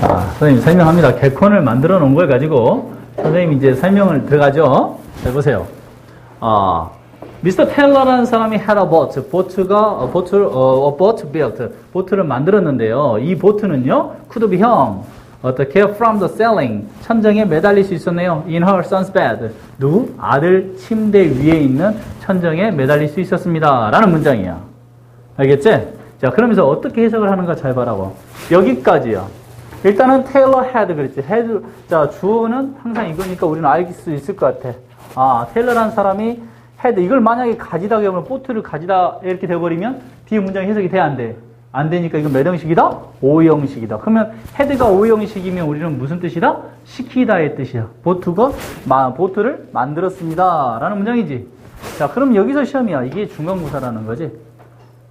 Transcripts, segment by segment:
자, 선생님 설명합니다. 개콘을 만들어 놓은 걸 가지고 선생님 이제 설명을 들어가죠. 자, 보세요. 아, 미스터 텔러라는 사람이 had a boat. 보트가, 어, 보트, 어, a boat built. 보트를 만들었는데요. 이 보트는요, could be 형. 어떻게 from the ceiling. 천정에 매달릴 수 있었네요. in her son's bed. 누구? 아들 침대 위에 있는 천정에 매달릴 수 있었습니다. 라는 문장이야. 알겠지? 자, 그러면서 어떻게 해석을 하는가 잘 봐라고. 여기까지야. 일단은 테일러 헤드 그랬지. 헤드, 자, 주어는 항상 이거니까 우리는 알 수 있을 것 같아. 아, 테일러라는 사람이 헤드, 이걸 만약에 가지다 그러면 보트를 가지다 이렇게 돼버리면 뒤에 문장이 해석이 돼, 안 돼? 안 되니까 이건 몇 형식이다? O 형식이다. 그러면 헤드가 O 형식이면 우리는 무슨 뜻이다? 시키다의 뜻이야. 보트가, 마, 보트를 만들었습니다. 라는 문장이지. 자, 그럼 여기서 시험이야. 이게 중간고사라는 거지.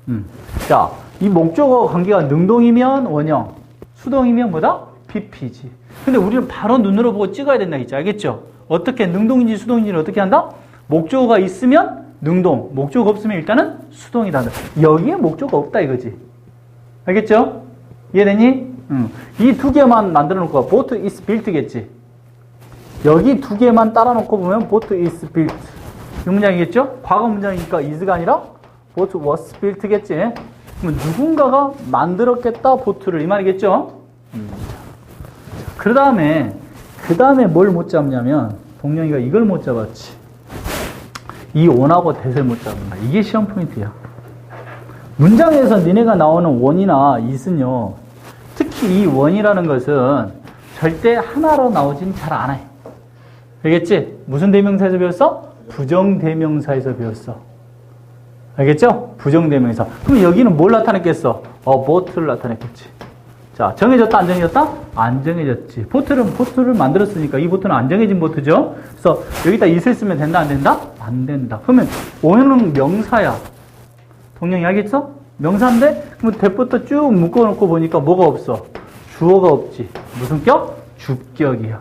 음. 자, 이 목적어 관계가 능동이면 원형, 수동이면 뭐다? BP지. 근데 우리는 바로 눈으로 보고 찍어야 된다 했지. 알겠죠? 어떻게 능동인지 수동인지를 어떻게 한다? 목적어가 있으면 능동, 목적어가 없으면 일단은 수동이다. 여기에 목적어가 없다 이거지. 알겠죠? 이해되니? 음. 이두 개만 만들어 놓고 보트 is built겠지. 여기 두 개만 따라 놓고 보면 보트 is built. 이 문장이겠죠? 과거 문장이니까 is가 아니라 보트 was built겠지. 그럼 누군가가 만들었겠다 보트를 이 말이겠죠? 음. 그 다음에 그 다음에 뭘 못 잡냐면 동영이가 이걸 못 잡았지. 이 원하고 대를 못 잡는다. 이게 시험 포인트야. 문장에서 니네가 나오는 원이나 is은요. 특히 이 원이라는 것은 절대 하나로 나오진 잘 않아요. 알겠지? 무슨 대명사에서 배웠어? 부정대명사에서 배웠어. 알겠죠? 부정대명사. 그럼 여기는 뭘 나타냈겠어? 어, 보트를 나타냈겠지. 자, 정해졌다, 안 정해졌다? 안 정해졌지. 보트는 보트를 만들었으니까 이 보트는 안 정해진 보트죠? 그래서 여기다 있을 쓰면 된다, 안 된다? 안 된다. 그러면 원은 명사야. 동영이 알겠어? 명사인데, 그럼 대부터 쭉 묶어놓고 보니까 뭐가 없어? 주어가 없지. 무슨 격? 주격이야.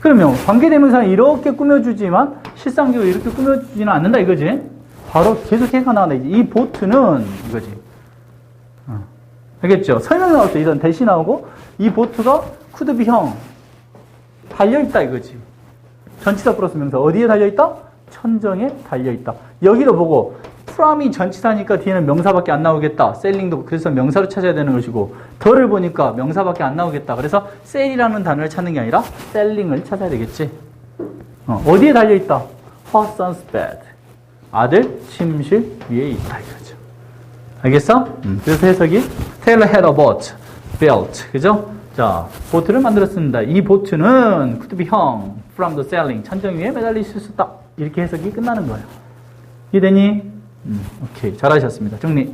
그러면 관계대명사는 이렇게 꾸며주지만 실상적으로 이렇게 꾸며주지는 않는다 이거지. 바로 계속 나온다. 이 보트는 이거지. 어. 알겠죠? 설명 나올 때 이런 대시 나오고 이 보트가 쿠드비형 달려있다 이거지. 전치사 플러스 명사 어디에 달려있다? 천정에 달려있다. 여기도 보고 프람이 전치사니까 뒤에는 명사밖에 안 나오겠다. 셀링도 그래서 명사로 찾아야 되는 것이고 덜을 보니까 명사밖에 안 나오겠다. 그래서 셀이라는 단어를 찾는 게 아니라 셀링을 찾아야 되겠지. 어, 어디에 달려있다? Son's bed. 아들 침실 위에 있다 이거죠. 알겠어? 음. 그래서 해석이 Taylor had. 그죠? 자, 보트를 만들었습니다. 이 보트는 could from the ceiling. 천정 위에 매달릴 수 있었다. 이렇게 해석이 끝나는 거예요. 이해되니? 음, 오케이. 잘하셨습니다. 정리.